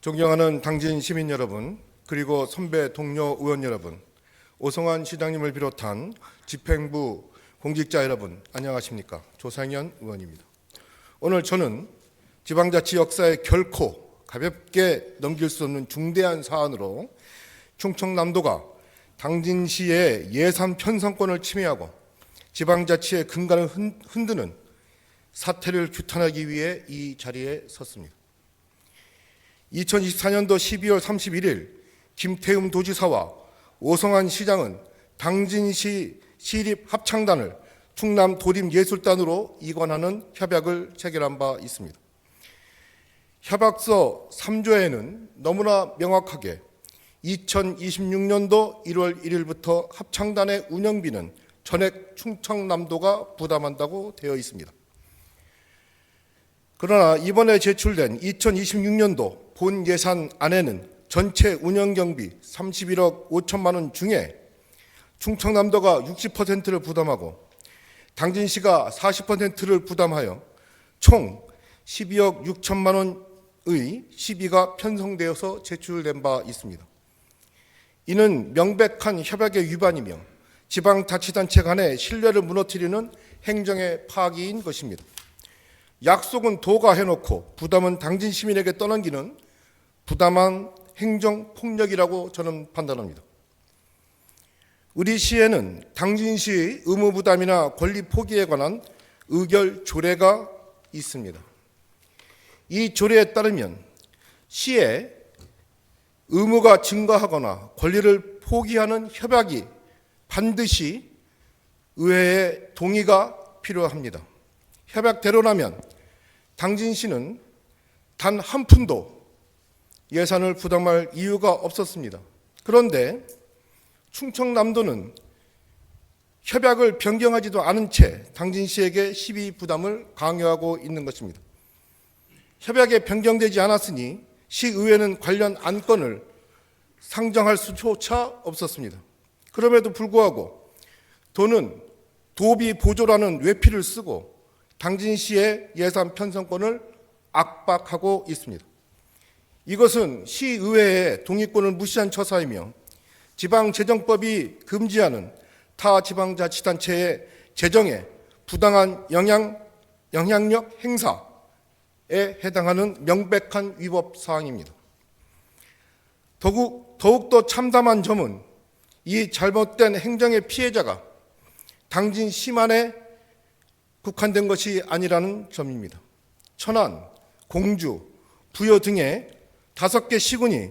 존경하는 당진 시민 여러분, 그리고 선배 동료 의원 여러분, 오성환 시장님을 비롯한 집행부 공직자 여러분, 안녕하십니까? 조상현 의원입니다. 오늘 저는 지방자치 역사에 결코 가볍게 넘길 수 없는 중대한 사안으로 충청남도가 당진시의 예산 편성권을 침해하고 지방자치의 근간을 흔- 흔드는 사태를 규탄하기 위해 이 자리에 섰습니다. 2024년도 12월 31일 김태흠 도지사와 오성환 시장은 당진시 시립 합창단을 충남 도림예술단으로 이관하는 협약을 체결한 바 있습니다. 협약서 3조에는 너무나 명확하게 2026년도 1월 1일부터 합창단의 운영비는 전액 충청남도가 부담한다고 되어 있습니다. 그러나 이번에 제출된 2026년도 본 예산 안에는 전체 운영 경비 31억 5천만 원 중에 충청남도가 60%를 부담하고 당진시가 40%를 부담하여 총 12억 6천만 원의 시비가 편성되어서 제출된 바 있습니다. 이는 명백한 협약의 위반이며 지방자치단체 간의 신뢰를 무너뜨리는 행정의 파기인 것입니다. 약속은 도가 해놓고 부담은 당진 시민에게 떠넘기는 부담한 행정 폭력이라고 저는 판단합니다. 우리 시에는 당진시의 의무 부담이나 권리 포기에 관한 의결 조례가 있습니다. 이 조례에 따르면 시에 의무가 증가하거나 권리를 포기하는 협약이 반드시 의회의 동의가 필요합니다. 협약대로라면 당진 시는 단 한 푼도 예산을 부담할 이유가 없었습니다. 그런데 충청남도는 협약을 변경하지도 않은 채 당진 시에게 시비 부담을 강요하고 있는 것입니다. 협약에 변경되지 않았으니 시의회는 관련 안건을 상정할 수조차 없었습니다. 그럼에도 불구하고 도는 도비 보조라는 외피를 쓰고 당진시의 예산 편성권을 압박하고 있습니다. 이것은 시의회의 동의권을 무시한 처사이며 지방재정법이 금지하는 타 지방자치단체의 재정에 부당한 영향, 영향력 행사에 해당하는 명백한 위법 사항입니다. 더욱, 더욱더 참담한 점은 이 잘못된 행정의 피해자가 당진 시만에 국한된 것이 아니라는 점입니다. 천안, 공주, 부여 등의 다섯 개 시군이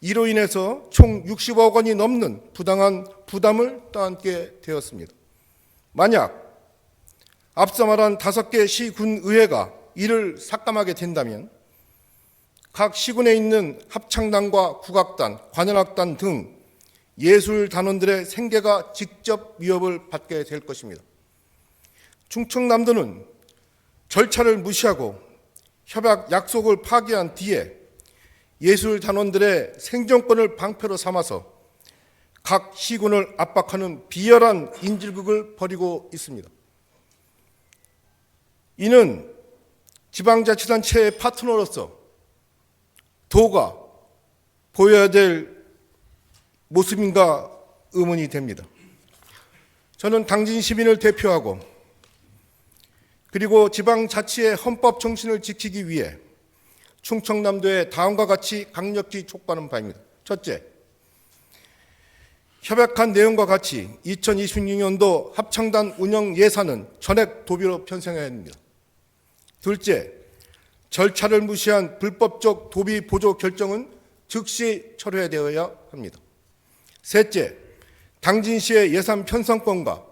이로 인해서 총 60억 원이 넘는 부당한 부담을 떠안게 되었습니다. 만약 앞서 말한 다섯 개 시군 의회가 이를 삭감하게 된다면 각 시군에 있는 합창단과 국악단, 관현악단 등 예술 단원들의 생계가 직접 위협을 받게 될 것입니다. 충청남도는 절차를 무시하고 협약 약속을 파기한 뒤에 예술 단원들의 생존권을 방패로 삼아서 각 시군을 압박하는 비열한 인질극을 벌이고 있습니다. 이는 지방자치단체의 파트너로서 도가 보여야 될 모습인가 의문이 됩니다. 저는 당진 시민을 대표하고 그리고 지방자치의 헌법 정신을 지키기 위해 충청남도에 다음과 같이 강력히 촉구하는 바입니다. 첫째, 협약한 내용과 같이 2026년도 합창단 운영 예산은 전액 도비로 편성해야 합니다. 둘째, 절차를 무시한 불법적 도비 보조 결정은 즉시 철회되어야 합니다. 셋째, 당진시의 예산 편성권과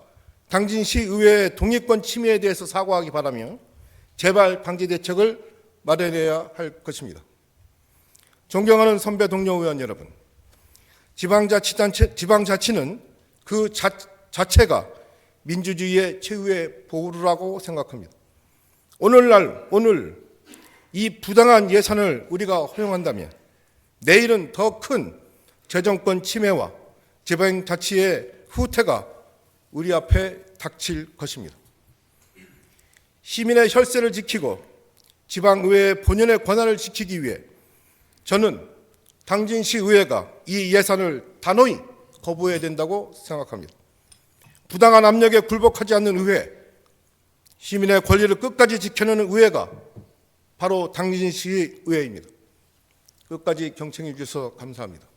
당진 시 의회의 동의권 침해에 대해서 사과하기 바라며 재발 방지 대책을 마련해야 할 것입니다. 존경하는 선배 동료 의원 여러분, 지방자치단체, 지방자치는 그 자, 자체가 민주주의의 최후의 보루라고 생각합니다. 오늘날, 오늘 이 부당한 예산을 우리가 허용한다면 내일은 더 큰 재정권 침해와 지방자치의 후퇴가 우리 앞에 닥칠 것입니다. 시민의 혈세를 지키고 지방의회의 본연의 권한을 지키기 위해 저는 당진시 의회가 이 예산을 단호히 거부해야 된다고 생각합니다. 부당한 압력에 굴복하지 않는 의회, 시민의 권리를 끝까지 지켜내는 의회가 바로 당진시 의회입니다. 끝까지 경청해 주셔서 감사합니다.